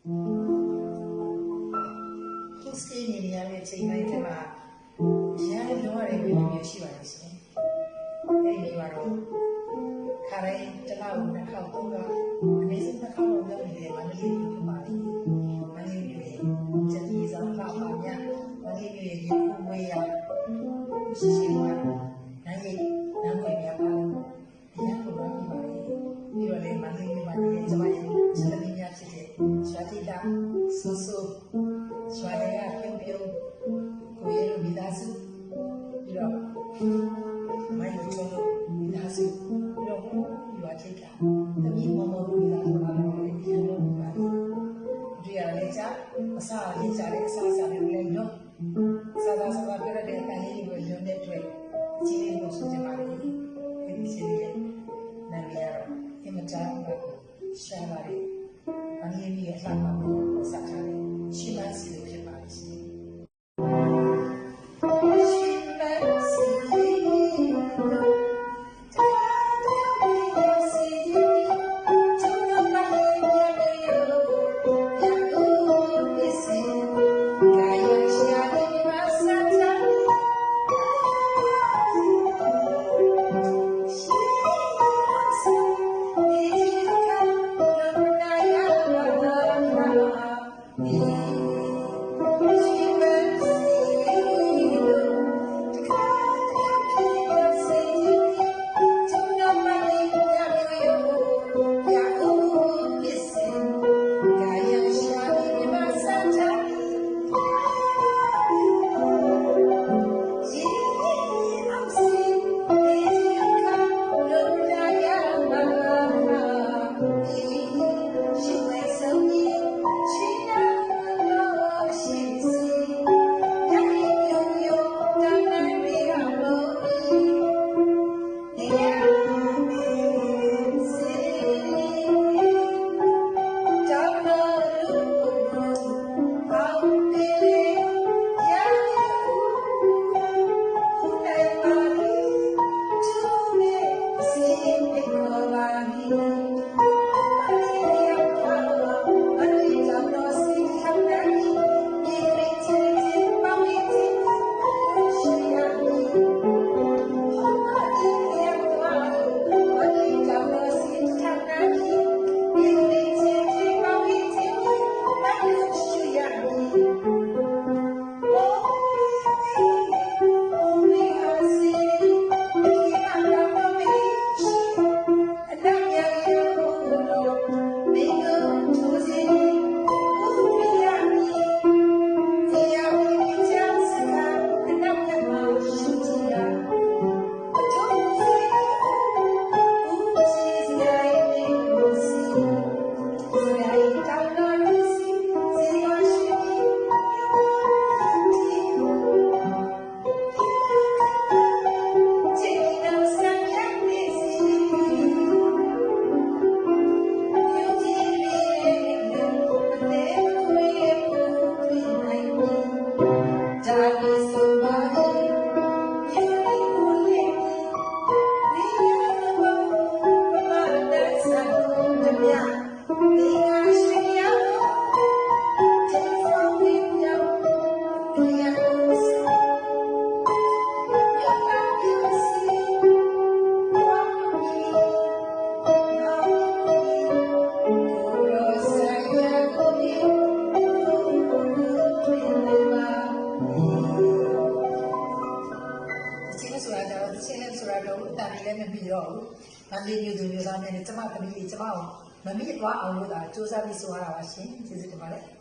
ခုစတေးနေနေရတဲ့အချိန်တိုင်းထဲမှာရန်လုံးရတဲ့ဝိညာဉ်မျိုးရှိပါတယ်ရှင်အဲ့ဒီမှာတော့ခါတိုင်းတစ်လကိုနှစ်ခေါက်သုံးခေါက်အနည်းဆုံးနှစ်ခေါက်လောက်လုပ်နေတယ်မန္တလေးမြို့မှာလေမ ဆူဆူဆွာရရပြုံးပြုံးကိုရမိသားစုပြီးတော့မိုင်းချုံလို့မိသားစုပြီးတော့ရွာထိတ်တာတမီးမမတို့မိသားစုလာတော့လေဒီလိုပါလေဒီရလေချာအစားလေးချာလေးအစားစားလေးလည်းနော်စားစားစားပြရတဲ့အတိုင်းလေးကိုညွှန်တဲ့တွေ့အချင်းလေးကိုဆိုကြပါလေဒီချင်းလေး တာတော့အတန်လေးလည်းမပြီးတော့ဘူး။မန္တလေးမြို့သူမြို့သားများနဲ့ကျမသမီးလေးကျမအောင်မမိသွားအောင်လို့သာစူးစမ်းပြီးဆိုရတာပါရှင်။ကျေးဇူးတင်ပါတယ်။